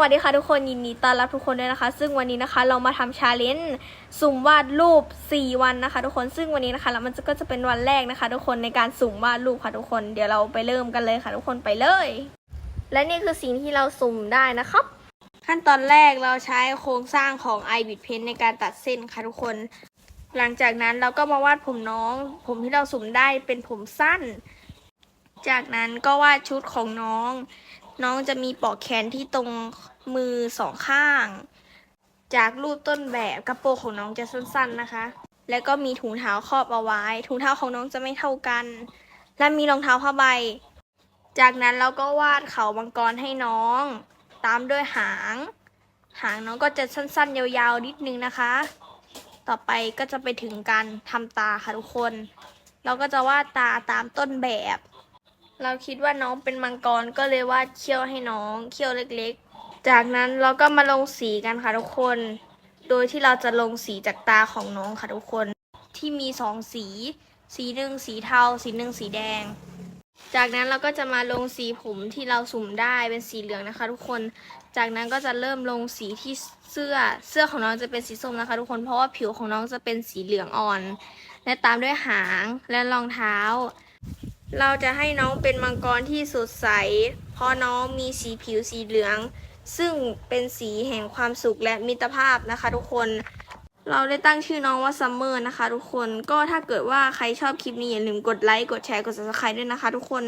วัสดีค่ะทุกคนยินดีต้อนรับทุกคนด้วยนะคะ ซึ่งวันนี้นะคะเรามาทำชาเลนจ์สุ่มวาดรูป 4 วันนะคะ ทุกคนซึ่งวันนี้นะคะแล้วมันก็จะเป็นวันแรกนะคะ ทุกคนในการสุ่มวาดรูปค่ะทุกคนเดี๋ยวเราไปเริ่มกันเลยค่ะ ทุกคนไปเลย และนี่คือสิ่งที่เราสุ่มได้นะครับ ขั้นตอนแรกเราใช้โครงสร้างของ i b i t Pen ในการตัดเส้นค่ะทุกคน หลังจากนั้นเราก็มาวาดผมน้อง ผมที่เราสุ่มได้เป็นผมสั้น จากนั้นก็วาดชุดของน้อง น้องจะมีปอกแขนที่ตรงมือสองข้าง จากรูปต้นแบบกระโปรงของน้องจะสั้นๆนะคะ แล้วก็มีถุงเท้าครอบเอาไว้ ถุงเท้าของน้องจะไม่เท่ากัน และมีรองเท้าผ้าใบ จากนั้นเราก็วาดเขามังกรให้น้อง ตามด้วยหาง หางน้องก็จะสั้นๆ ยาวๆนิดนึงนะคะ ต่อไปก็จะไปถึงการทำตาค่ะทุกคน เราก็จะวาดตาตามต้นแบบ เราคิดว่าน้องเป็นมังกรก็เลยวาดเขี้ยวให้น้องเขี้ยวเล็กๆ จากนั้นเราก็มาลงสีกันค่ะทุกคน โดยที่เราจะลงสีจากตาของน้องค่ะทุกคน ที่มีสองสี สีหนึ่งสีเทา สีหนึ่งสีแดง จากนั้นเราก็จะมาลงสีผมที่เราสุ่มได้เป็นสีเหลืองนะคะ ทุกคน จากนั้นก็จะเริ่มลงสีที่เสื้อ เสื้อของน้องจะเป็นสีส้มนะคะ ทุกคน เพราะว่าผิวของน้องจะเป็นสีเหลืองอ่อน และตามด้วยหางและรองเท้า เราจะให้น้องเป็นมังกรที่สดใส เพราะน้องมีสีผิวสีเหลือง ซึ่งเป็นสีแห่งความสุขและมิตรภาพนะคะ ทุกคน เราได้ตั้งชื่อน้องว่าซัมเมอร์นะคะ ทุกคน ก็ถ้าเกิดว่าใครชอบคลิปนี้อย่าลืมกดไลค์ กดแชร์ กด subscribe ด้วยนะคะ ทุกคน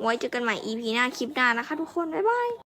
ไว้เจอกันใหม่ EP หน้าคลิปหน้านะคะ ทุกคน บ๊ายบาย